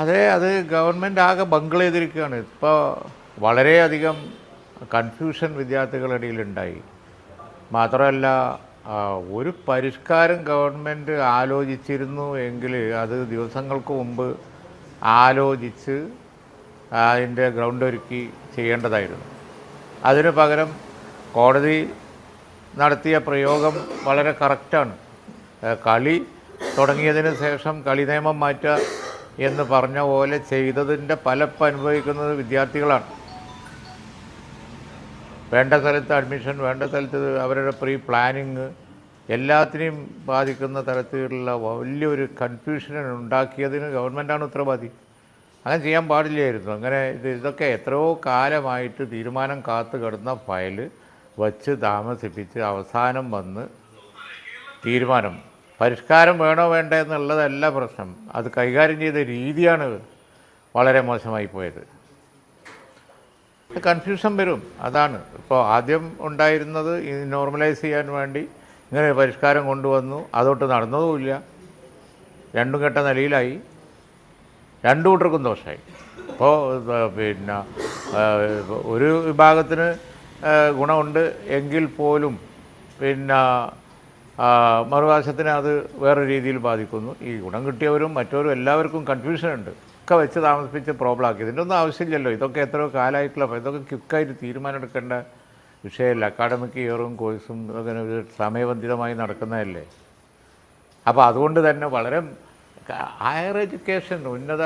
അതെ അത് ഗവൺമെന്റ് ആകെ ബംഗിൾ ചെയ്തിരിക്കുകയാണ്. ഇപ്പോൾ വളരെയധികം കൺഫ്യൂഷൻ വിദ്യാർത്ഥികളുടെ ഇടയിലുണ്ടായി. മാത്രമല്ല ഒരു പരിഷ്കാരം ഗവൺമെന്റ് ആലോചിച്ചിരുന്നു എങ്കിൽ അത് ദിവസങ്ങൾക്ക് മുമ്പ് ആലോചിച്ച് അതിന്റെ ഗ്രൗണ്ട് ഒരുക്കി ചെയ്യേണ്ടതായിരുന്നു. അതിന് പകരം കോടതി നടത്തിയ പ്രയോഗം വളരെ കറക്റ്റാണ് കളി തുടങ്ങിയതിന് ശേഷം കളി നിയമം മാറ്റുക എന്ന് പറഞ്ഞ പോലെ ചെയ്തതിന്റെ പലപ്പ് അനുഭവിക്കുന്നത് വിദ്യാർത്ഥികളാണ്. വേണ്ട സ്ഥലത്ത് അഡ്മിഷൻ വേണ്ട സ്ഥലത്ത് അവരുടെ പ്രീ പ്ലാനിങ് എല്ലാത്തിനെയും ബാധിക്കുന്ന തരത്തിലുള്ള വലിയൊരു കൺഫ്യൂഷൻ ഉണ്ടാക്കിയതിന് ഗവൺമെന്റാണ് ഉത്തരവാദി. അങ്ങനെ ചെയ്യാൻ പാടില്ലായിരുന്നു. അങ്ങനെ ഇത് ഇതൊക്കെ എത്രയോ കാലമായിട്ട് തീരുമാനം കാത്തു കിടന്ന ഫയൽ വച്ച് താമസിപ്പിച്ച് അവസാനം വന്ന് തീരുമാനം പരിഷ്കാരം വേണോ വേണ്ടേ എന്നുള്ളതല്ല പ്രശ്നം. അത് കൈകാര്യം ചെയ്ത രീതിയാണ് വളരെ മോശമായി പോയത്. കൺഫ്യൂഷൻ വരും. അതാണ്. ഇപ്പോൾ ആദ്യം ഉണ്ടായിരുന്നത് നോർമലൈസ് ചെയ്യാൻ വേണ്ടി ഇങ്ങനെ പരിഷ്കാരം കൊണ്ടുവന്നു. അതോട്ട് നടന്നതുമില്ല. രണ്ടും കെട്ട നിലയിലായി. രണ്ടു കൂട്ടർക്കും ദോഷമായി. അപ്പോൾ പിന്നെ ഒരു വിഭാഗത്തിന് ഗുണമുണ്ട് എങ്കിൽ പോലും പിന്നെ മറുവശത്തിന് അത് വേറെ രീതിയിൽ ബാധിക്കുന്നു. ഈ ഗുണം കിട്ടിയവരും മറ്റവരും എല്ലാവർക്കും കൺഫ്യൂഷൻ ഉണ്ട്. ഒക്കെ വെച്ച് താമസിപ്പിച്ച് പ്രോബ്ലം ആക്കി. ഇതിന്റെ ഒന്നും ആവശ്യമില്ലല്ലോ. ഇതൊക്കെ എത്രയോ കാലമായിട്ടുള്ള ഇതൊക്കെ ക്വിക്കായിട്ട് തീരുമാനമെടുക്കേണ്ട വിഷയമല്ല. അക്കാഡമിക് ഇയറും കോഴ്സും അങ്ങനെ സമയബന്ധിതമായി നടക്കുന്നതല്ലേ? അപ്പോൾ അതുകൊണ്ട് തന്നെ വളരെ ഹയർ എഡ്യൂക്കേഷൻ ഉന്നത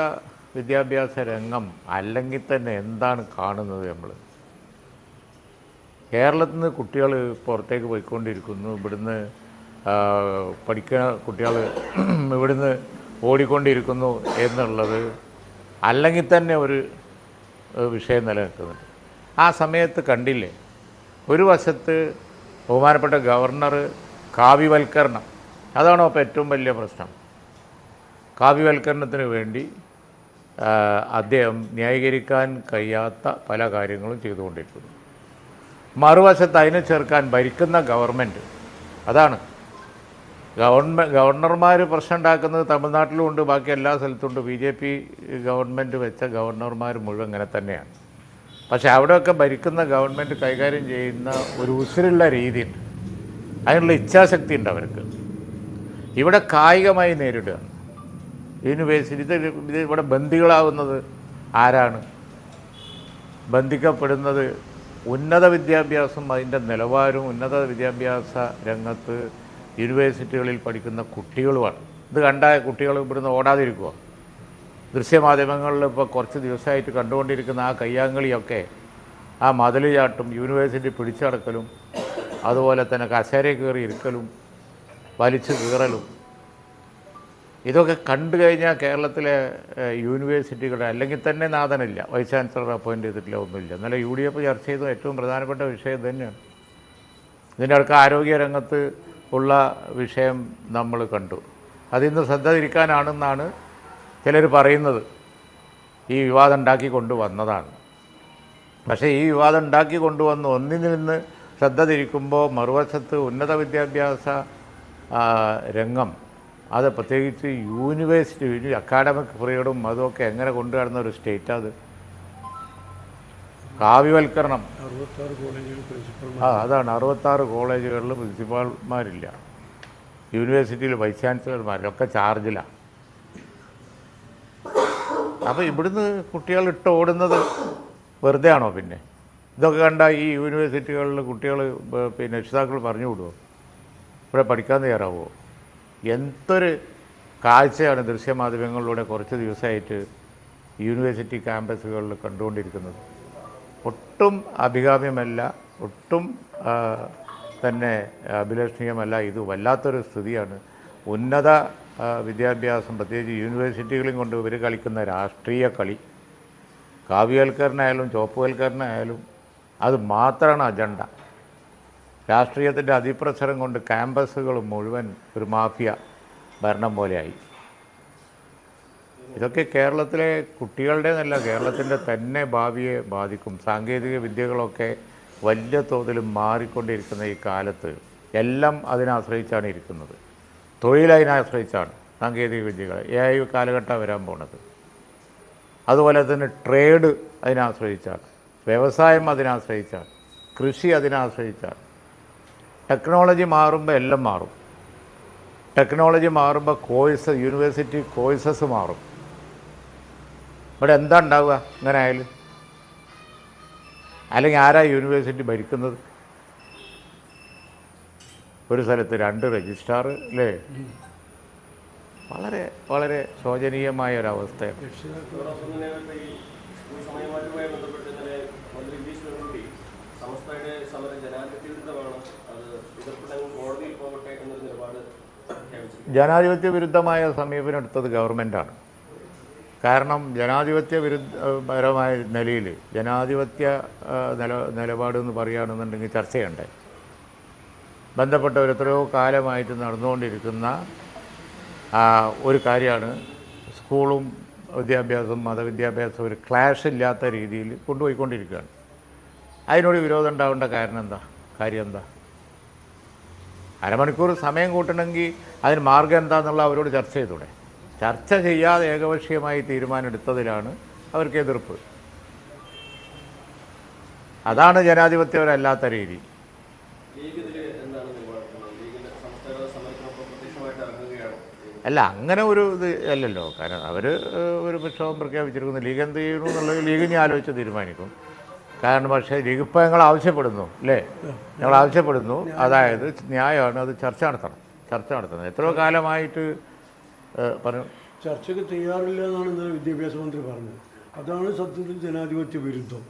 വിദ്യാഭ്യാസ രംഗം അല്ലെങ്കിൽ തന്നെ എന്താണ് കാണുന്നത് നമ്മൾ കേരളത്തിൽ നിന്ന് കുട്ടികൾ പുറത്തേക്ക് പോയിക്കൊണ്ടിരിക്കുന്നു. ഇവിടുന്ന് പഠിക്കുന്ന കുട്ടികൾ ഇവിടുന്ന് ഓടിക്കൊണ്ടിരിക്കുന്നു എന്നുള്ളത് അല്ലെങ്കിൽ തന്നെ ഒരു വിഷയം നിലനിൽക്കുന്നുണ്ട്. ആ സമയത്ത് കണ്ടില്ലേ? ഒരു വശത്ത് ബഹുമാനപ്പെട്ട ഗവർണർ കാവ്യവൽക്കരണം അതാണോ ഇപ്പോൾ ഏറ്റവും വലിയ പ്രശ്നം. കാവ്യവൽക്കരണത്തിന് വേണ്ടി അദ്ദേഹം ന്യായീകരിക്കാൻ കഴിയാത്ത പല കാര്യങ്ങളും ചെയ്തുകൊണ്ടിരിക്കുന്നു. മറുവശത്ത് അതിനെ ചേർക്കാൻ ഭരിക്കുന്ന ഗവൺമെന്റ് അതാണ് ഗവൺമെന്റ് ഗവർണർമാർ പ്രശ്നം ഉണ്ടാക്കുന്നത് തമിഴ്നാട്ടിലും ഉണ്ട് ബാക്കി എല്ലാ സ്ഥലത്തും ഉണ്ട് ബി ജെ പി ഗവൺമെന്റ് വെച്ച ഗവർണർമാർ മുഴുവൻ ഇങ്ങനെ തന്നെയാണ്. പക്ഷേ അവിടെയൊക്കെ ഭരിക്കുന്ന ഗവൺമെന്റ് കൈകാര്യം ചെയ്യുന്ന ഒരു ഉസിരുള്ള രീതിയുണ്ട്. അതിനുള്ള ഇച്ഛാശക്തി ഉണ്ട് അവർക്ക്. ഇവിടെ കായികമായി നേരിടുകയാണ് യൂണിവേഴ്സിറ്റി ഇത് ഇവിടെ ബന്ദികളാവുന്നത് ആരാണ്? ബന്ധിക്കപ്പെടുന്നത് ഉന്നത വിദ്യാഭ്യാസം അതിന്റെ നിലവാരവും ഉന്നത വിദ്യാഭ്യാസ രംഗത്ത് യൂണിവേഴ്സിറ്റികളിൽ പഠിക്കുന്ന കുട്ടികളുമാണ്. ഇത് കണ്ട കുട്ടികൾ ഇവിടുന്ന് ഓടാതിരിക്കുക ദൃശ്യമാധ്യമങ്ങളിൽ ഇപ്പോൾ കുറച്ച് ദിവസമായിട്ട് കണ്ടുകൊണ്ടിരിക്കുന്ന ആ കയ്യാങ്കളിയൊക്കെ ആ മതിൽ ചാട്ടും യൂണിവേഴ്സിറ്റി പിടിച്ചടക്കലും അതുപോലെ തന്നെ കസേര കയറി ഇരിക്കലും വലിച്ചു കീറലും. ഇതൊക്കെ കണ്ടു കഴിഞ്ഞാൽ കേരളത്തിലെ യൂണിവേഴ്സിറ്റികളുടെ അല്ലെങ്കിൽ തന്നെ നാഥനില്ല. വൈസ് ചാൻസലർ അപ്പോയിന്റ് ചെയ്തിട്ടില്ല ഒന്നുമില്ല. എന്നാലും യു ഡി എഫ് ചർച്ച ചെയ്ത ഏറ്റവും പ്രധാനപ്പെട്ട വിഷയം തന്നെയാണ് ഇതിന്റെ അടുക്ക ആരോഗ്യ രംഗത്ത് ഉള്ള വിഷയം നമ്മൾ കണ്ടു. അതിന്ന് ശ്രദ്ധ തിരിക്കാനാണെന്നാണ് ചിലർ പറയുന്നത്. ഈ വിവാദം ഉണ്ടാക്കി കൊണ്ടുവന്നതാണ് പക്ഷേ ഈ വിവാദം ഉണ്ടാക്കി കൊണ്ടുവന്ന് ഒന്നിൽ നിന്ന് ശ്രദ്ധ തിരിക്കുമ്പോൾ മറുവശത്ത് ഉന്നത വിദ്യാഭ്യാസ രംഗം അത് പ്രത്യേകിച്ച് യൂണിവേഴ്സിറ്റി യൂണി അക്കാഡമിക് ഫ്രീഡും അതുമൊക്കെ എങ്ങനെ കൊണ്ടുവരുന്ന ഒരു സ്റ്റേറ്റ് അത്? കാവ്യവൽക്കരണം ആ അതാണ്. അറുപത്താറ് കോളേജുകളിൽ പ്രിൻസിപ്പാൾമാരില്ല. യൂണിവേഴ്സിറ്റിയിൽ വൈസ് ചാൻസലർമാരിലൊക്കെ ചാർജിലാണ് അപ്പോൾ ഇവിടുന്ന് കുട്ടികൾ ഇട്ട് ഓടുന്നത് വെറുതെ ആണോ പിന്നെ? ഇതൊക്കെ കണ്ട ഈ യൂണിവേഴ്സിറ്റികളിൽ കുട്ടികൾ പിന്നെ രക്ഷിതാക്കൾ പറഞ്ഞു വിടുമോ ഇവിടെ പഠിക്കാൻ തയ്യാറാവുമോ എന്തൊരു കാഴ്ചയാണ് ദൃശ്യമാധ്യമങ്ങളിലൂടെ കുറച്ച് ദിവസമായിട്ട് യൂണിവേഴ്സിറ്റി ക്യാമ്പസുകളിൽ കണ്ടുകൊണ്ടിരിക്കുന്നത്. ഒട്ടും അഭികാമ്യമല്ല ഒട്ടും തന്നെ അഭിലഷണീയമല്ല. ഇത് വല്ലാത്തൊരു സ്ഥിതിയാണ്. ഉന്നത വിദ്യാഭ്യാസം പ്രത്യേകിച്ച് യൂണിവേഴ്സിറ്റികളും കൊണ്ട് ഇവർ കളിക്കുന്ന രാഷ്ട്രീയ കളി. കാവ്യവൽക്കരനായാലും ചുവപ്പുവൽക്കരനായാലും അത് മാത്രമാണ് അജണ്ട. രാഷ്ട്രീയത്തിന്റെ അതിപ്രസരം കൊണ്ട് ക്യാമ്പസുകൾ മുഴുവൻ ഒരു മാഫിയ ഭരണം പോലെയായി. ഇതൊക്കെ കേരളത്തിലെ കുട്ടികളുടെ എന്നല്ല കേരളത്തിന്റെ തന്നെ ഭാവിയെ ബാധിക്കും. സാങ്കേതിക വിദ്യകളൊക്കെ വലിയ തോതിൽ മാറിക്കൊണ്ടിരിക്കുന്ന ഈ കാലത്ത് എല്ലാം അതിനാശ്രയിച്ചാണ് ഇരിക്കുന്നത്. ആശ്രയിച്ചാണ് സാങ്കേതിക വിദ്യകൾ എ ഐ കാലഘട്ടം വരാൻ പോണത്. അതുപോലെ തന്നെ ട്രേഡ് അതിനാശ്രയിച്ചാണ് വ്യവസായം അതിനാശ്രയിച്ചാണ് കൃഷി അതിനാശ്രയിച്ചാണ് ടെക്നോളജി മാറുമ്പോൾ എല്ലാം മാറും. ടെക്നോളജി മാറുമ്പോൾ കോഴ്സ് യൂണിവേഴ്സിറ്റി കോഴ്സസ് മാറും. ഇവിടെ എന്താ ഉണ്ടാവുക? ഇങ്ങനെ ആയാലും? അല്ലെങ്കിൽ ആരാ യൂണിവേഴ്സിറ്റി ഭരിക്കുന്നത്? ഒരു സ്ഥലത്ത് രണ്ട് രജിസ്ട്രാർ അല്ലേ വളരെ വളരെ ശോചനീയമായ ഒരവസ്ഥയാണ് സമസ്തയുടെ സമരം വിരുദ്ധമാണ് അത് കോടതിയിൽ പോകട്ടെ എന്നൊരു നിലപാട് ജനാധിപത്യ വിരുദ്ധമായ സമീപനം എടുത്തത് ഗവൺമെന്റാണ് കാരണം ജനാധിപത്യ വിരുദ്ധപരമായ നിലയിൽ ജനാധിപത്യ നില നിലപാടെന്ന് പറയുകയാണെന്നുണ്ടെങ്കിൽ ചർച്ചയുണ്ട്. ബന്ധപ്പെട്ട എത്രയോ കാലമായിട്ട് നടന്നുകൊണ്ടിരിക്കുന്ന ഒരു കാര്യമാണ് സ്കൂളും വിദ്യാഭ്യാസവും മതവിദ്യാഭ്യാസവും ഒരു ക്ലാഷ് ഇല്ലാത്ത രീതിയിൽ കൊണ്ടുപോയിക്കൊണ്ടിരിക്കുകയാണ്. അതിനോട് വിരോധം ഉണ്ടാവേണ്ട കാരണം എന്താ? കാര്യം എന്താ? അരമണിക്കൂർ സമയം കൂട്ടണമെങ്കിൽ അതിന് മാർഗം എന്താണെന്നുള്ള അവരോട് ചർച്ച ചെയ്തൂടെ? ചർച്ച ചെയ്യാതെ ഏകപക്ഷീയമായി തീരുമാനമെടുത്തതിലാണ് അവർക്ക് എതിർപ്പ്. അതാണ് ജനാധിപത്യപരമല്ലാത്ത രീതി. അല്ല അങ്ങനെ ഒരു ഇത് അല്ലല്ലോ. കാരണം അവർ ഒരു പ്രക്ഷോഭം പ്രഖ്യാപിച്ചിരിക്കുന്നു. ലീഗ് എന്ത് ചെയ്യുന്നു എന്നുള്ളത് ലീഗ് ഇനി ആലോചിച്ച് തീരുമാനിക്കും. കാരണം പക്ഷേ ലീഗ് ഇപ്പോൾ ഞങ്ങൾ ആവശ്യപ്പെടുന്നു അല്ലേ? ഞങ്ങൾ ആവശ്യപ്പെടുന്നു. അതായത് ന്യായമാണ് അത് ചർച്ച നടത്തണം. ചർച്ച നടത്തണം. എത്രയോ കാലമായിട്ട് പറഞ്ഞു ചർച്ചയ്ക്ക് തയ്യാറില്ല എന്നാണ് ഇന്നലെ വിദ്യാഭ്യാസ മന്ത്രി പറഞ്ഞത്. അതാണ് സത്യത്തിൽ ജനാധിപത്യ വിരുദ്ധം.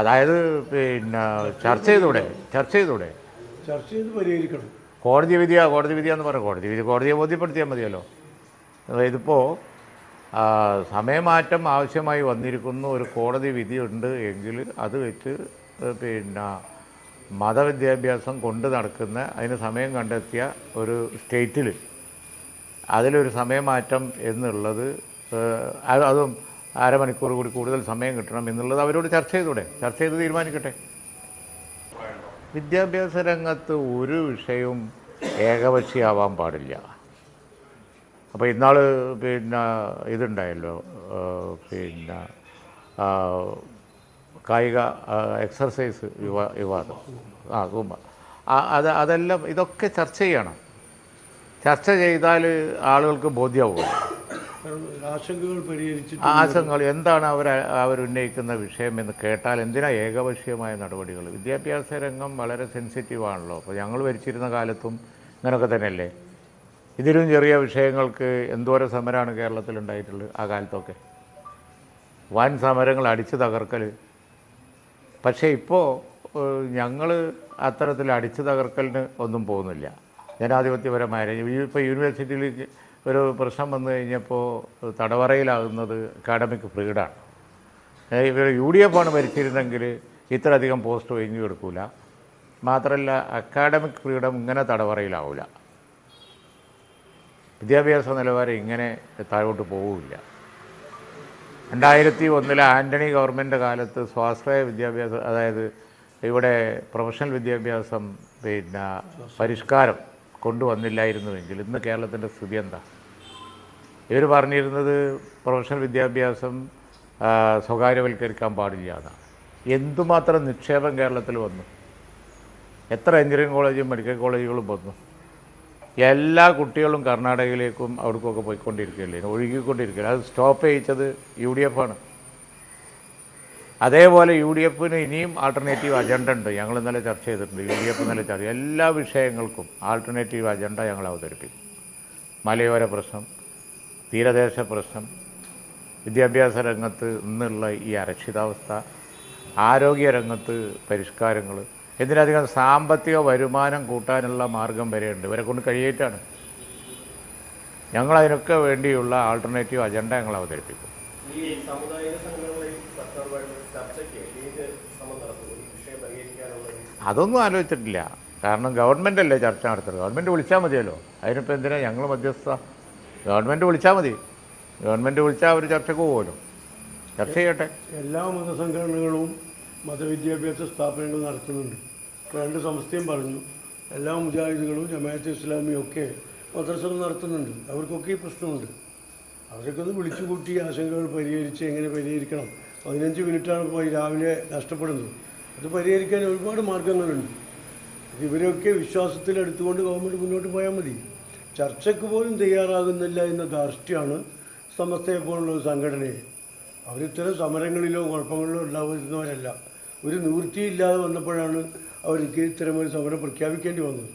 അതായത് പിന്നെ ചർച്ച ചെയ്തൂടെ? ചർച്ച ചെയ്തൂടെ? ചർച്ച ചെയ്ത് പരിഹരിക്കണം. കോടതി വിധിയാ കോടതി വിധിയാന്ന് പറഞ്ഞു കോടതി വിധി കോടതിയെ ബോധ്യപ്പെടുത്തിയാൽ മതിയല്ലോ. ഇതിപ്പോൾ സമയമാറ്റം ആവശ്യമായി വന്നിരിക്കുന്ന ഒരു കോടതി വിധിയുണ്ട് എങ്കിൽ അത് വെച്ച് പിന്നെ മതവിദ്യാഭ്യാസം കൊണ്ട് നടക്കുന്ന അതിന് സമയം കണ്ടെത്തിയ ഒരു സ്റ്റേറ്റിൽ അതിലൊരു സമയമാറ്റം എന്നുള്ളത് അത് അരമണിക്കൂർ കൂടി കൂടുതൽ സമയം കിട്ടണം എന്നുള്ളത് അവരോട് ചർച്ച ചെയ്തൂടെ? ചർച്ച ചെയ്ത് തീരുമാനിക്കട്ടെ. വിദ്യാഭ്യാസ രംഗത്ത് ഒരു വിഷയവും ഏകപക്ഷീയാവാൻ പാടില്ല. അപ്പോൾ ഇന്നാൾ പിന്നെ ഇതുണ്ടായല്ലോ പിന്നെ കായിക എക്സർസൈസ് യുവ സൂമ്പ ആ, അത് അതെല്ലാം ഇതൊക്കെ ചർച്ച ചെയ്യണം. ചർച്ച ചെയ്താൽ ആളുകൾക്ക് ബോധ്യമാവും ആശങ്കകൾ പരിഹരിച്ചിട്ട് ആശങ്കകൾ എന്താണ് അവർ അവരുന്നയിക്കുന്ന വിഷയം എന്ന് കേട്ടാൽ എന്തിനാ ഏകപക്ഷീയമായ നടപടികൾ? വിദ്യാഭ്യാസ രംഗം വളരെ സെൻസിറ്റീവ് ആണല്ലോ. അപ്പോൾ ഞങ്ങൾ ഭരിച്ചിരുന്ന കാലത്തും ഇങ്ങനെയൊക്കെ തന്നെയല്ലേ? ഇതിലും ചെറിയ വിഷയങ്ങൾക്ക് എന്തോരം സമരമാണ് കേരളത്തിൽ ഉണ്ടായിട്ടുള്ളത് ആ കാലത്തൊക്കെ? വൻ സമരങ്ങൾ അടിച്ചു തകർക്കൽ. പക്ഷേ ഇപ്പോൾ ഞങ്ങൾ അത്തരത്തിൽ അടിച്ചു തകർക്കലിന് ഒന്നും പോകുന്നില്ല. ജനാധിപത്യപരമായ ഇപ്പോൾ യൂണിവേഴ്സിറ്റിയിൽ ഒരു പ്രശ്നം വന്നു കഴിഞ്ഞപ്പോൾ തടവറയിലാകുന്നത് അക്കാഡമിക് ഫ്രീഡാണ്. ഇവർ യു ഡി എഫ് ആണ് ഭരിച്ചിരുന്നെങ്കിൽ ഇത്രയധികം പോസ്റ്റ് ഒഴിഞ്ഞു കൊടുക്കൂല. മാത്രമല്ല അക്കാഡമിക് ഫ്രീഡം ഇങ്ങനെ തടവറയിലാവില്ല വിദ്യാഭ്യാസ നിലവാരം ഇങ്ങനെ താഴോട്ട് പോവില്ല രണ്ടായിരത്തി ഒന്നിലെ ആന്റണി ഗവൺമെന്റ് കാലത്ത് സ്വാശ്രയ വിദ്യാഭ്യാസം അതായത് ഇവിടെ പ്രൊഫഷണൽ വിദ്യാഭ്യാസം പിന്നെ പരിഷ്കാരം കൊണ്ടുവന്നില്ലായിരുന്നുവെങ്കിൽ ഇന്ന് കേരളത്തിന്റെ സ്ഥിതി എന്താ? ഇവർ പറഞ്ഞിരുന്നത് പ്രൊഫഷണൽ വിദ്യാഭ്യാസം സ്വകാര്യവൽക്കരിക്കാൻ പാടില്ല എന്നാണ് എന്തുമാത്രം നിക്ഷേപം കേരളത്തിൽ വന്നു? എത്ര എഞ്ചിനീയറിംഗ് കോളേജും മെഡിക്കൽ കോളേജുകളും വന്നു? എല്ലാ കുട്ടികളും കർണാടകയിലേക്കും അവിടേക്കൊക്കെ പോയിക്കൊണ്ടിരിക്കുകയല്ലേ? ഒഴുകിക്കൊണ്ടിരിക്കുകയല്ലേ? അത് സ്റ്റോപ്പ് ചെയ്യിച്ചത് യു ഡി എഫ് ആണ്. അതേപോലെ യു ഡി എഫിന് ഇനിയും ആൾട്ടർനേറ്റീവ് അജണ്ട ഉണ്ട്. ഞങ്ങൾ ഇന്നലെ ചർച്ച ചെയ്തിട്ടുണ്ട്. യു ഡി എഫ് ഇന്നലെ ചർച്ച എല്ലാ വിഷയങ്ങൾക്കും ആൾട്ടർനേറ്റീവ് അജണ്ട ഞങ്ങൾ അവതരിപ്പിക്കും. മലയോര പ്രശ്നം തീരദേശ പ്രശ്നം വിദ്യാഭ്യാസ രംഗത്ത് ഇന്നുള്ള ഈ അരക്ഷിതാവസ്ഥ ആരോഗ്യ രംഗത്ത് പരിഷ്കാരങ്ങൾ എന്തിനധികം സാമ്പത്തിക വരുമാനം കൂട്ടാനുള്ള മാർഗം വരെയുണ്ട്. ഇവരെ കൊണ്ട് കഴിയേറ്റാണ്. ഞങ്ങളതിനൊക്കെ വേണ്ടിയുള്ള ആൾട്ടർനേറ്റീവ് അജണ്ട ഞങ്ങൾ അവതരിപ്പിക്കും. ഈ സാമുദായിക സർക്കാരുമായിട്ട് അതൊന്നും ആലോചിച്ചിട്ടില്ല. കാരണം ഗവൺമെന്റ് അല്ലേ ചർച്ച നടത്തുന്നത്. ഗവൺമെന്റ് വിളിച്ചാൽ മതിയല്ലോ. അതിനിപ്പോൾ എന്തിനാ ഞങ്ങൾ മധ്യസ്ഥ? ഗവൺമെന്റ് വിളിച്ചാൽ മതി. ഗവൺമെന്റ് വിളിച്ചാൽ അവർ ചർച്ചയ്ക്ക് പോകുമല്ലോ ചർച്ച ചെയ്യട്ടെ. എല്ലാ മതസംഘടനകളും മതവിദ്യാഭ്യാസ സ്ഥാപനങ്ങൾ നടത്തുന്നുണ്ട്. രണ്ട് സംസ്ഥയും പറഞ്ഞു. എല്ലാ മുജാഹിദുകളും ജമാഅത്ത് ഇസ്ലാമിയും ഒക്കെ മദ്രസകൾ നടത്തുന്നുണ്ട്. അവർക്കൊക്കെ ഈ പ്രശ്നമുണ്ട്. അവരൊക്കെ ഒന്ന് വിളിച്ചു കൂട്ടി ആശങ്കകൾ പരിഹരിച്ച് എങ്ങനെ പരിഹരിക്കണം? പതിനഞ്ച് മിനിറ്റാണ് പോയി രാവിലെ നഷ്ടപ്പെടുന്നത്. അത് പരിഹരിക്കാൻ ഒരുപാട് മാർഗങ്ങളുണ്ട്. അത് ഇവരൊക്കെ വിശ്വാസത്തിൽ എടുത്തുകൊണ്ട് ഗവൺമെന്റ് മുന്നോട്ട് പോയാൽ മതി. ചർച്ചയ്ക്ക് പോലും തയ്യാറാകുന്നില്ല എന്ന ധാർഷ്ട്യമാണ് സമസ്തയെ പോലുള്ള ഒരു സംഘടനയെ. അവരിത്തരം സമരങ്ങളിലോ കുഴപ്പങ്ങളിലോ ഉണ്ടാവുന്നവരല്ല ഒരു നിവൃത്തിയില്ലാതെ വന്നപ്പോഴാണ് അവർക്ക് ഇത്തരം ഒരു സമരം പ്രഖ്യാപിക്കേണ്ടി വന്നത്.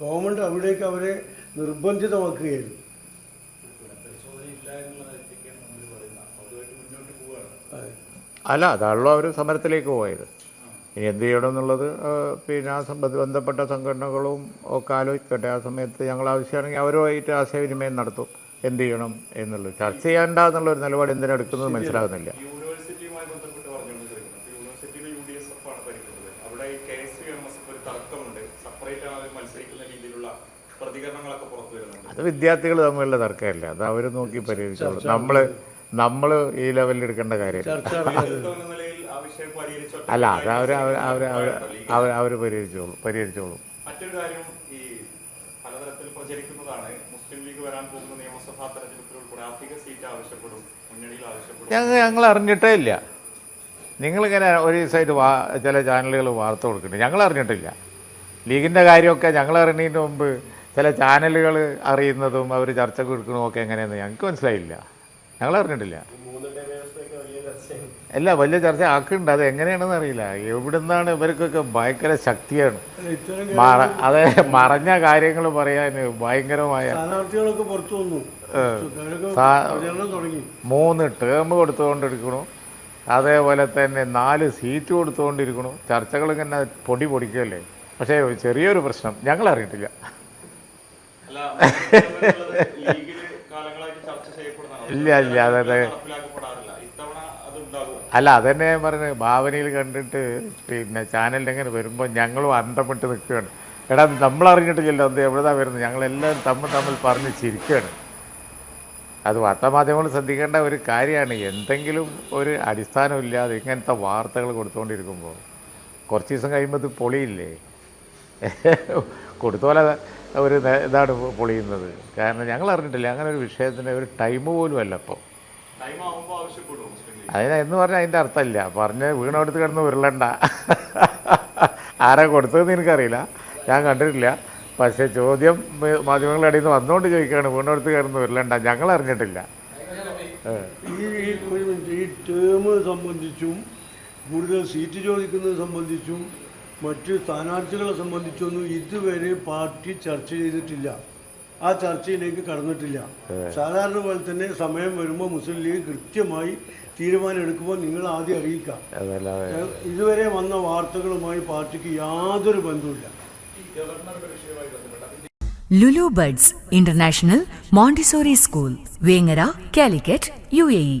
ഗവൺമെന്റ് അവിടേക്ക് അവരെ നിർബന്ധിതമാക്കുകയായിരുന്നു. അല്ല അതാണല്ലോ അവർ സമരത്തിലേക്ക് പോയത്. ഇനി എന്ത് ചെയ്യണം എന്നുള്ളത് പിന്നെ ആ സംബന്ധ ബന്ധപ്പെട്ട സംഘടനകളും ഒക്കെ ആലോചിക്കട്ടെ. ആ സമയത്ത് ഞങ്ങൾ ആവശ്യമാണെങ്കിൽ അവരുമായിട്ട് ആശയവിനിമയം നടത്തും. എന്ത് ചെയ്യണം എന്നുള്ളത്. ചർച്ച ചെയ്യണ്ട എന്നുള്ള ഒരു നിലപാട് എന്തിനാണ് എടുക്കുന്നത് മനസ്സിലാകുന്നില്ല അത് വിദ്യാർത്ഥികൾ തമ്മിലുള്ള തർക്കമല്ല? അത് അവർ നോക്കി പരിഹരിച്ചോളൂ. നമ്മൾ നമ്മൾ ഈ ലെവലിൽ എടുക്കേണ്ട കാര്യമില്ല. അല്ല അത് അവർ അവർ അവർ അവർ പരിഹരിച്ചോളൂ പരിഹരിച്ചോളൂ. മറ്റൊരു കാര്യം ഈ പലതരത്തിൽ പ്രചരിക്കുന്നതാണ്. മുസ്ലിം ലീഗ് വരാൻ പോകുന്ന നിയമസഭാ തെരഞ്ഞെടുപ്പിൽ ഉൾപ്പെടെ അധിക സീറ്റ് ആവശ്യപ്പെടും മുന്നണിയിൽ ആവശ്യപ്പെടും. ഞങ്ങൾ ഞങ്ങൾ അറിഞ്ഞിട്ടേ ഇല്ല. നിങ്ങളിങ്ങനെ ഒരു സൈഡ് വാ ചില ചാനലുകൾ വാർത്ത കൊടുക്കുന്നുണ്ട്. ഞങ്ങൾ അറിഞ്ഞിട്ടില്ല. ലീഗിന്റെ കാര്യമൊക്കെ ഞങ്ങൾ അറിയുന്നതിന് മുമ്പ് ചില ചാനലുകൾ അറിയുന്നതും അവർ ചർച്ചക്ക് കൊടുക്കുന്നതും ഒക്കെ എങ്ങനെയെന്ന് ഞങ്ങൾക്ക് മനസ്സിലായില്ല. ഞങ്ങൾ അറിഞ്ഞിട്ടില്ല അല്ല വലിയ ചർച്ച ആക്കുന്നുണ്ട്. അത് എങ്ങനെയാണെന്ന് അറിയില്ല. എവിടുന്നാണ് ഇവർക്കൊക്കെ ഭയങ്കര ശക്തിയാണ്. മറ അതെ മറഞ്ഞ കാര്യങ്ങൾ പറയാൻ ഭയങ്കരമായ മൂന്ന് ടേം കൊടുത്തുകൊണ്ടിരിക്കണു അതേപോലെ തന്നെ നാല് സീറ്റ് കൊടുത്തുകൊണ്ടിരിക്കണു ചർച്ചകൾ ഇങ്ങനെ പൊടി പൊടിക്കല്ലേ പക്ഷേ ചെറിയൊരു പ്രശ്നം ഞങ്ങൾ അറിഞ്ഞിട്ടില്ല ഇല്ല ഇല്ല അതെ അല്ല അതന്നെ ഞാൻ പറഞ്ഞത് ഭാവനയിൽ കണ്ടിട്ട് പിന്നെ ചാനലിൽ ഇങ്ങനെ വരുമ്പോൾ ഞങ്ങളും അന്തപ്പെട്ട് നിൽക്കുകയാണ്. എടാ നമ്മൾ അറിഞ്ഞിട്ടില്ലല്ലോ എന്ത് എവിടെതാ വരുന്നത്? ഞങ്ങളെല്ലാം തമ്മിൽ തമ്മിൽ പറഞ്ഞ് ചിരിക്കുകയാണ്. അത് വാർത്താമാധ്യമങ്ങൾ ശ്രദ്ധിക്കേണ്ട ഒരു കാര്യമാണ് എന്തെങ്കിലും ഒരു അടിസ്ഥാനമില്ലാതെ ഇങ്ങനത്തെ വാർത്തകൾ കൊടുത്തുകൊണ്ടിരിക്കുമ്പോൾ കുറച്ച് ദിവസം കഴിയുമ്പോൾ ഇത് പൊളിയില്ലേ? കൊടുത്ത പോലെ ഒരു നേ- ഇതാണ് പൊളിയുന്നത്. കാരണം ഞങ്ങൾ അറിഞ്ഞിട്ടില്ല. അങ്ങനെ ഒരു വിഷയത്തിന്റെ ഒരു ടൈം പോലും അല്ല ഇപ്പോൾ അതിന് എന്ന് പറഞ്ഞാൽ അതിന്റെ അർത്ഥമില്ല. പറഞ്ഞ് വീണെടുത്ത് കിടന്ന് ഉരുളണ്ട. ആരാ കൊടുത്തതെന്ന് എനിക്കറിയില്ല. ഞാൻ കണ്ടിട്ടില്ല. പക്ഷേ ചോദ്യം മാധ്യമങ്ങളുടെ അടിയിൽ നിന്ന് വന്നുകൊണ്ട് ചോദിക്കുകയാണ്. വീണെടുത്ത് കിടന്ന് ഉരുളണ്ട. ഞങ്ങൾ അറിഞ്ഞിട്ടില്ല. ഈ ഈ ഒരു ഈ ടേം സംബന്ധിച്ചും കൂടുതൽ സീറ്റ് ചോദിക്കുന്നത് സംബന്ധിച്ചും മറ്റ് സ്ഥാനാർത്ഥികളെ സംബന്ധിച്ചൊന്നും ഇതുവരെ പാർട്ടി ചർച്ച ചെയ്തിട്ടില്ല. ആ ചർച്ചയിലേക്ക് കടന്നിട്ടില്ല. സാധാരണ പോലെ തന്നെ സമയം വരുമ്പോൾ മുസ്ലിം ലീഗ് കൃത്യമായി തീരുമാനം എടുക്കുമ്പോൾ നിങ്ങൾ ആദ്യം അറിയിക്കാം ഇതുവരെ വന്ന വാർത്തകളുമായി പാർട്ടിക്ക് യാതൊരു ബന്ധവുമില്ല. Lulu buds international Montessori school Vengara Calicut U A E.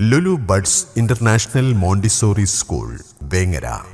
Lulu buds international Montessori school Vengara.